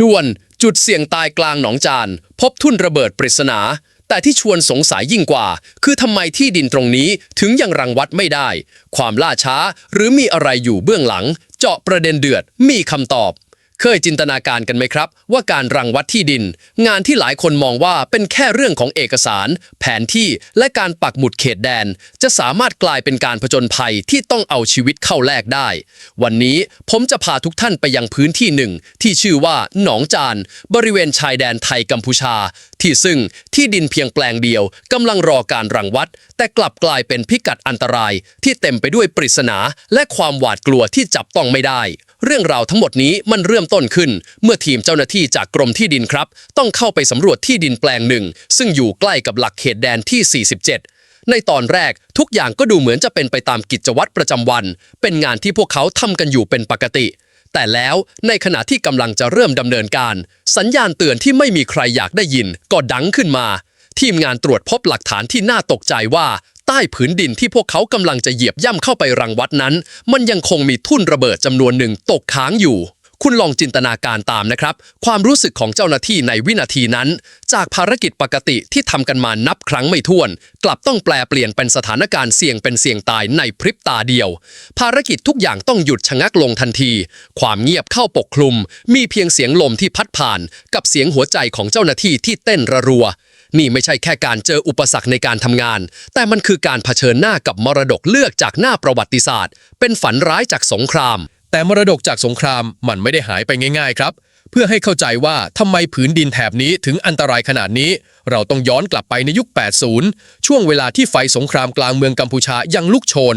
ด่วนจุดเสี่ยงตายกลางหนองจาน พบทุ่นระเบิดปริศนา แต่ที่ชวนสงสัยยิ่งกว่า คือทำไมที่ดินตรงนี้ถึงยังรังวัดไม่ได้ ความล่าช้าหรือมีอะไรอยู่เบื้องหลัง เจาะประเด็นเดือดมีคำตอบ เคยจินตนาการกันไหมครับ ว่าการรังวัดที่ดิน งานที่หลายคนมองว่าเป็นแค่เรื่องของเอกสาร แผนที่และการปักหมุดเขตแดน จะสามารถกลายเป็นการผจญภัยที่ต้องเอาชีวิตเข้าแลกได้ วันนี้ผมจะพาทุกท่านไปยังพื้นที่หนึ่ง ที่ชื่อว่าหนองจาน บริเวณชายแดนไทยกัมพูชา ที่ซึ่งที่ดินเพียงแปลงเดียวกำลังรอการรังวัด แต่กลับกลายเป็นพิกัดอันตราย ที่เต็มไปด้วยปริศนาและความหวาดกลัวที่จับต้องไม่ได้ เรื่องราวทั้งหมดนี้มันเริ่มต้นขึ้น เมื่อทีมเจ้าหน้าที่จากกรมที่ดินครับ ต้องเข้าไปสำรวจที่ดินแปลงหนึ่ง ซึ่งอยู่ใกล้กับหลักเขตแดนที่ 47 ในตอนแรกทุกอย่างก็ดูเหมือนจะเป็นไปตามกิจวัตรประจำวัน เป็นงานที่พวกเขาทำกันอยู่เป็นปกติ แต่แล้วในขณะที่กำลังจะเริ่มดำเนินการ สัญญาณเตือนที่ไม่มีใครอยากได้ยิน ก็ดังขึ้นมา ทีมงานตรวจพบหลักฐานที่น่าตกใจว่า ใต้ผืนดินที่พวกเขากำลังจะเหยียบย่ำเข้าไปรังวัดนั้น มันยังคงมีทุ่นระเบิดจำนวนหนึ่งตกค้างอยู่ คุณลองจินตนาการตามนะครับ ความรู้สึกของเจ้าหน้าที่ในวินาทีนั้น จากภารกิจปกติที่ทำกันมานับครั้งไม่ถ้วน กลับต้องแปลเปลี่ยนเป็นสถานการณ์เสี่ยงเป็นเสี่ยงตายในพริบตาเดียว ภารกิจทุกอย่างต้องหยุดชะงักลงทันที ความเงียบเข้าปกคลุม มีเพียงเสียงลมที่พัดผ่าน กับเสียงหัวใจของเจ้าหน้าที่ที่เต้นระรัว นี่ไม่ใช่แค่การเจออุปสรรคในการทำงาน แต่มันคือการเผชิญหน้ากับมรดกเลือกจากหน้าประวัติศาสตร์ เป็นฝันร้ายจากสงคราม แต่มรดกจากสงครามมันไม่ได้หายไปง่าย ๆ ครับ เพื่อให้เข้าใจว่าทำไมผืนดินแถบนี้ถึงอันตรายขนาดนี้ เราต้องย้อนกลับไปในยุค 80 ช่วงเวลาที่ไฟสงครามกลางเมืองกัมพูชายังลุกโชน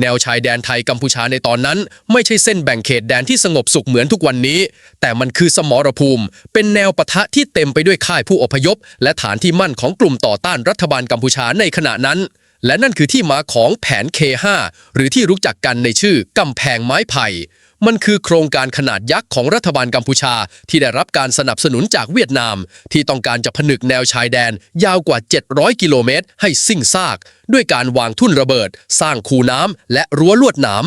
แนวชายแดนไทยกัมพูชาในตอนนั้น ไม่ใช่เส้นแบ่งเขตแดนที่สงบสุขเหมือนทุกวันนี้ แต่มันคือสมรภูมิ เป็นแนวปะทะที่เต็มไปด้วยค่ายผู้อพยพ และฐานที่มั่นของกลุ่มต่อต้านรัฐบาลกัมพูชาในขณะนั้น และนั่นคือที่มาของแผน K5 หรือที่รู้จักกันในชื่อกำแพงไม้ไผ่ มันคือโครงการขนาดยักษ์ของรัฐบาลกัมพูชา ที่ได้รับการสนับสนุนจากเวียดนาม ที่ต้องการจะผนึกแนวชายแดน ยาวกว่า 700 กิโลเมตร ให้สิ้นซาก ด้วยการวางทุ่นระเบิด สร้างคูน้ำและรั้วลวดหนาม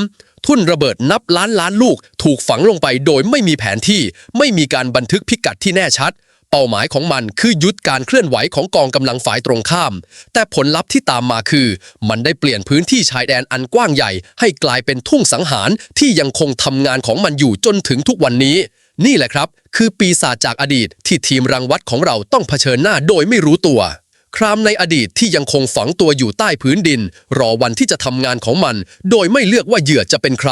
ทุ่นระเบิดนับล้านล้านลูก ถูกฝังลงไปโดยไม่มีแผนที่ ไม่มีการบันทึกพิกัดที่แน่ชัด เป้าหมายของมันคือยุดการเคลื่อนไหวของกองกำลังฝ่ายตรงข้าม แต่ผลลัพธ์ที่ตามมาคือ มันได้เปลี่ยนพื้นที่ชายแดนอันกว้างใหญ่ ให้กลายเป็นทุ่งสังหารที่ยังคงทำงานของมันอยู่จนถึงทุกวันนี้ นี่แหละครับ คือปีศาจจากอดีตที่ทีมรังวัดของเราต้องเผชิญหน้าโดยไม่รู้ตัว ครามในอดีตที่ยังคงฝังตัวอยู่ใต้พื้นดิน รอวันที่จะทำงานของมัน โดยไม่เลือกว่าเหยื่อจะเป็นใคร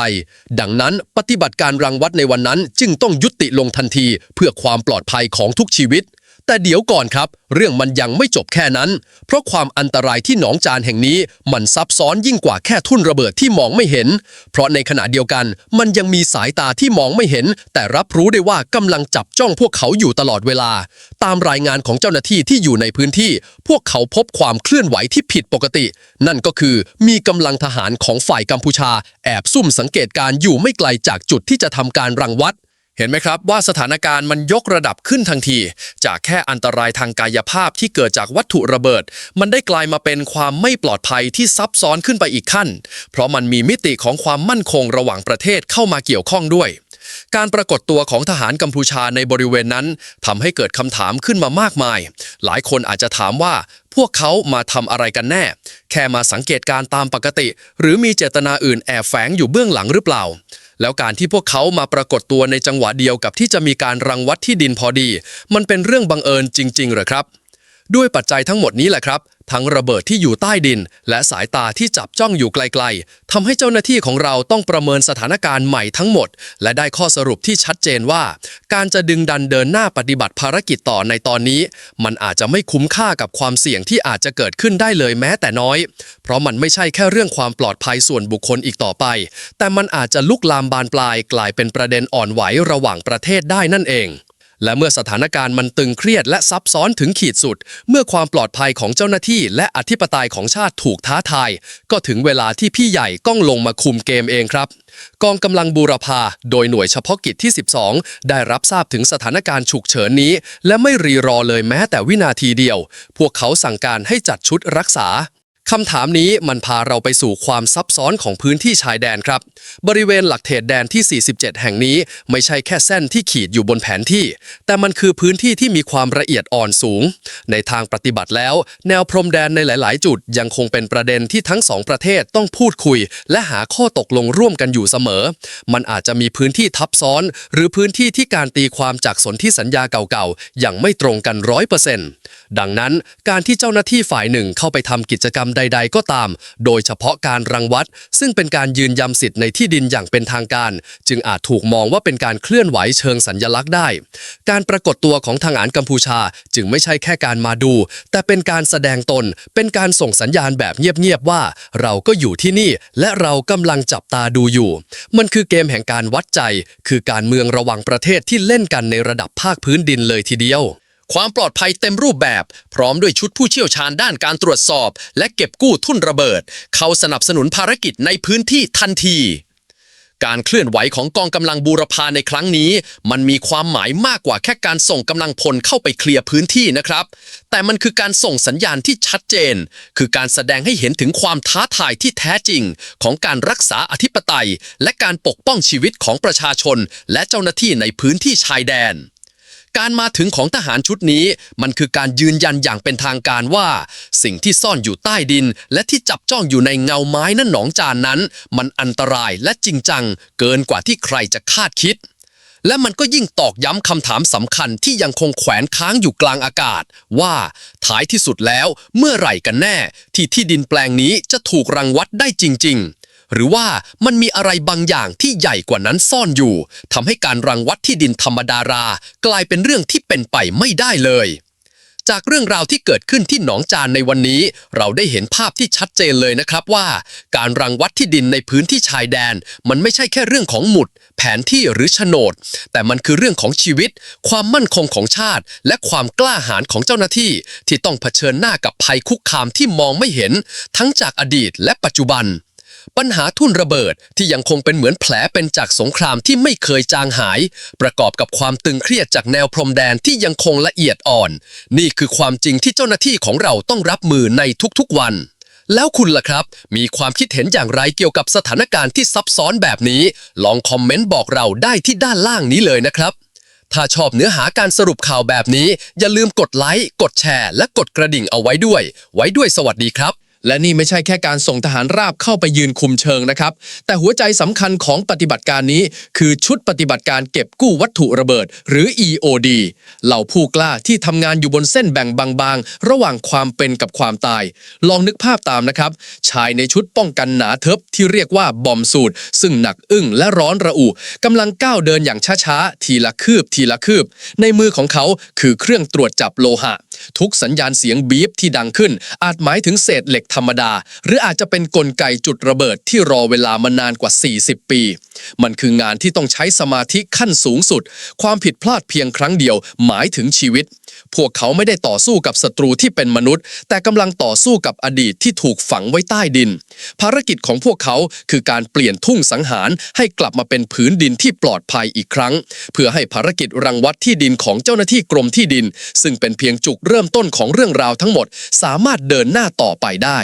ดังนั้นปฏิบัติการรังวัดในวันนั้นจึงต้องยุติลงทันทีเพื่อความปลอดภัยของทุกชีวิต แต่เดี๋ยวก่อนครับ เรื่องมันยังไม่จบแค่นั้น เพราะความอันตรายที่หนองจานแห่งนี้มันซับซ้อนยิ่งกว่าแค่ทุ่นระเบิดที่มองไม่เห็น เพราะในขณะเดียวกัน มันยังมีสายตาที่มองไม่เห็น แต่รับรู้ได้ว่ากำลังจับจ้องพวกเขาอยู่ตลอดเวลา ตามรายงานของเจ้าหน้าที่ที่อยู่ในพื้นที่ พวกเขาพบความเคลื่อนไหวที่ผิดปกติ นั่นก็คือมีกำลังทหารของฝ่ายกัมพูชา แอบซุ่มสังเกตการ์อยู่ไม่ไกลจากจุดที่จะทำการรังวัด เห็นไหมครับว่าสถานการณ์มันยกระดับขึ้นทันที จากแค่อันตรายทางกายภาพที่เกิดจากวัตถุระเบิด มันได้กลายมาเป็นความไม่ปลอดภัยที่ซับซ้อนขึ้นไปอีกขั้น เพราะมันมีมิติของความมั่นคงระหว่างประเทศเข้ามาเกี่ยวข้องด้วย การปรากฏตัวของทหารกัมพูชาในบริเวณนั้นทำให้เกิดคำถามขึ้นมามากมาย หลายคนอาจจะถามว่าพวกเขามาทำอะไรกันแน่ แค่มาสังเกตการตามปกติ หรือมีเจตนาอื่นแอบแฝงอยู่เบื้องหลังหรือเปล่า แล้วการที่พวกเขามาปรากฏตัวในจังหวะเดียวกับที่จะมีการรังวัดที่ดินพอดี มันเป็นเรื่องบังเอิญจริงๆหรือครับ ด้วยปัจจัยทั้งหมดนี้แหละครับ ทั้งระเบิดที่อยู่ใต้ดิน และสายตาที่จับจ้องอยู่ไกลๆทำให้เจ้าหน้าที่ของเราต้องประเมินสถานการณ์ใหม่ทั้งหมด และได้ข้อสรุปที่ชัดเจนว่า การจะดึงดันเดินหน้าปฏิบัติภารกิจต่อในตอนนี้ มันอาจจะไม่คุ้มค่ากับความเสี่ยงที่อาจจะเกิดขึ้นได้เลยแม้แต่น้อย เพราะมันไม่ใช่แค่เรื่องความปลอดภัยส่วนบุคคลอีกต่อไป แต่มันอาจจะลุกลามบานปลายกลายเป็นประเด็นอ่อนไหวระหว่างประเทศได้นั่นเอง และเมื่อสถานการณ์มันตึงเครียดและซับซ้อนถึงขีดสุด เมื่อความปลอดภัยของเจ้าหน้าที่ และอธิปไตยของชาติถูกท้าทาย ก็ถึงเวลาที่พี่ใหญ่ต้องลงมาคุมเกมเองครับ กองกำลังบูรพาโดยหน่วยเฉพาะกิจที่ 12 ได้รับทราบถึงสถานการณ์ฉุกเฉินนี้ และไม่รีรอเลยแม้แต่วินาทีเดียว พวกเขาสั่งการให้จัดชุดรักษา คำถามนี้มันพาเราไปสู่ความซับซ้อนของพื้นที่ชายแดนครับ บริเวณหลักเขตแดนที่ 47 แห่งนี้ไม่ใช่แค่เส้นที่ขีดอยู่บนแผนที่ แต่มันคือพื้นที่ที่มีความละเอียดอ่อนสูง ในทางปฏิบัติแล้ว แนวพรมแดนในหลาย ๆ จุดยังคงเป็นประเด็นที่ทั้งสองประเทศต้องพูดคุย และหาข้อตกลงร่วมกันอยู่เสมอ มันอาจจะมีพื้นที่ทับซ้อน หรือพื้นที่ที่การตีความจากสนธิสัญญาเก่าๆยังไม่ตรงกันร้อยเปอร์เซ็นต์ดังนั้นการที่เจ้าหน้าที่ฝ่ายหนึ่งเข้าไปทำกิจกรรมใด ๆ ก็ตาม โดยเฉพาะการรังวัด ซึ่งเป็นการยืนยำสิทธิ์ในที่ดินอย่างเป็นทางการ จึงอาจถูกมองว่าเป็นการเคลื่อนไหวเชิงสัญญลักษณ์ได้ การปรากฏตัวของทางการกัมพูชาจึงไม่ใช่แค่การมาดู แต่เป็นการแสดงตน เป็นการส่งสัญญาณแบบเงียบๆว่า เราก็อยู่ที่นี่ และเรากำลังจับตาดูอยู่ มันคือเกมแห่งการวัดใจ คือการเมืองระหว่างประเทศที่เล่นกันในระดับภาคพื้นดินเลยทีเดียว ความปลอดภัยเต็มรูปแบบ พร้อมด้วยชุดผู้เชี่ยวชาญด้านการตรวจสอบ และเก็บกู้ทุ่นระเบิด เขาสนับสนุนภารกิจในพื้นที่ทันที การเคลื่อนไหวของกองกำลังบูรพาในครั้งนี้ มันมีความหมายมากกว่าแค่การส่งกำลังพลเข้าไปเคลียร์พื้นที่นะครับ แต่มันคือการส่งสัญญาณที่ชัดเจน คือการแสดงให้เห็นถึงความท้าทายที่แท้จริง ของการรักษาอธิปไตย และการปกป้องชีวิตของประชาชน และเจ้าหน้าที่ในพื้นที่ชายแดน การมาถึงของทหารชุดนี้ มันคือการยืนยันอย่างเป็นทางการว่า สิ่งที่ซ่อนอยู่ใต้ดิน และที่จับจ้องอยู่ในเงาไม้นั่นหนองจานนั้น มันอันตรายและจริงจัง เกินกว่าที่ใครจะคาดคิด และมันก็ยิ่งตอกย้ำคำถามสำคัญที่ยังคงแขวนค้างอยู่กลางอากาศ ว่าท้ายที่สุดแล้วเมื่อไหร่กันแน่ ที่ที่ดินแปลงนี้จะถูกรังวัดได้จริง ๆ หรือว่ามันมีอะไรบางอย่างที่ใหญ่กว่านั้นซ่อนอยู่ทำให้การรังวัดที่ดินธรรมดารากลายเป็นเรื่องที่เป็นไปไม่ได้เลย จากเรื่องราวที่เกิดขึ้นที่หนองจานในวันนี้ เราได้เห็นภาพที่ชัดเจนเลยนะครับว่า การรังวัดที่ดินในพื้นที่ชายแดน มันไม่ใช่แค่เรื่องของหมุด แผนที่หรือโฉนด แต่มันคือเรื่องของชีวิต ความมั่นคงของชาติ และความกล้าหาญของเจ้าหน้าที่ ที่ต้องเผชิญหน้ากับภัยคุกคามที่มองไม่เห็น ทั้งจากอดีตและปัจจุบัน ปัญหาทุ่นระเบิดที่ยังคงเป็นเหมือนแผลเป็นจากสงครามที่ไม่เคยจางหาย ประกอบกับความตึงเครียดจากแนวพรมแดนที่ยังคงละเอียดอ่อน นี่คือความจริงที่เจ้าหน้าที่ของเราต้องรับมือในทุกๆวันแล้วคุณล่ะครับ มีความคิดเห็นอย่างไรเกี่ยวกับสถานการณ์ที่ซับซ้อนแบบนี้ ลองคอมเมนต์บอกเราได้ที่ด้านล่างนี้เลยนะครับ ถ้าชอบเนื้อหาการสรุปข่าวแบบนี้ อย่าลืมกดไลค์ กดแชร์ และกดกระดิ่งเอาไว้ด้วย ไว้ด้วยสวัสดีครับ และนี่ไม่ใช่แค่การส่งทหารราบเข้าไปยืนคุมเชิงนะครับ แต่หัวใจสำคัญของปฏิบัติการนี้ คือชุดปฏิบัติการเก็บกู้วัตถุระเบิด หรือ EOD เหล่าผู้กล้าที่ทำงานอยู่บนเส้นแบ่งบางๆ ระหว่างความเป็นกับความตาย ลองนึกภาพตามนะครับ ชายในชุดป้องกันหนาเทิบที่เรียกว่าบอมสูตร ซึ่งหนักอึ้งและร้อนระอุกำลังก้าวเดินอย่างช้าๆ ทีละคืบทีละคืบ ในมือของเขาคือเครื่องตรวจจับโลหะทุกสัญญาณเสียงบีบที่ดังขึ้น อาจหมายถึงเศษเหล็กธรรมดา หรืออาจจะเป็นกลไกจุดระเบิดที่รอเวลามานานกว่า 40 ปี มันคืองานที่ต้องใช้สมาธิขั้นสูงสุด ความผิดพลาดเพียงครั้งเดียวหมายถึงชีวิต พวกเขาไม่ได้ต่อสู้กับศัตรูที่เป็นมนุษย์ แต่กำลังต่อสู้กับอดีตที่ถูกฝังไว้ใต้ดิน ภารกิจของพวกเขาคือการเปลี่ยนทุ่งสังหารให้กลับมาเป็นผืนดินที่ปลอดภัยอีกครั้ง เพื่อให้ภารกิจรังวัดที่ดินของเจ้าหน้าที่กรมที่ดิน ซึ่งเป็นเพียงจุดเริ่มต้นของเรื่องราวทั้งหมด สามารถเดินหน้าต่อไปได้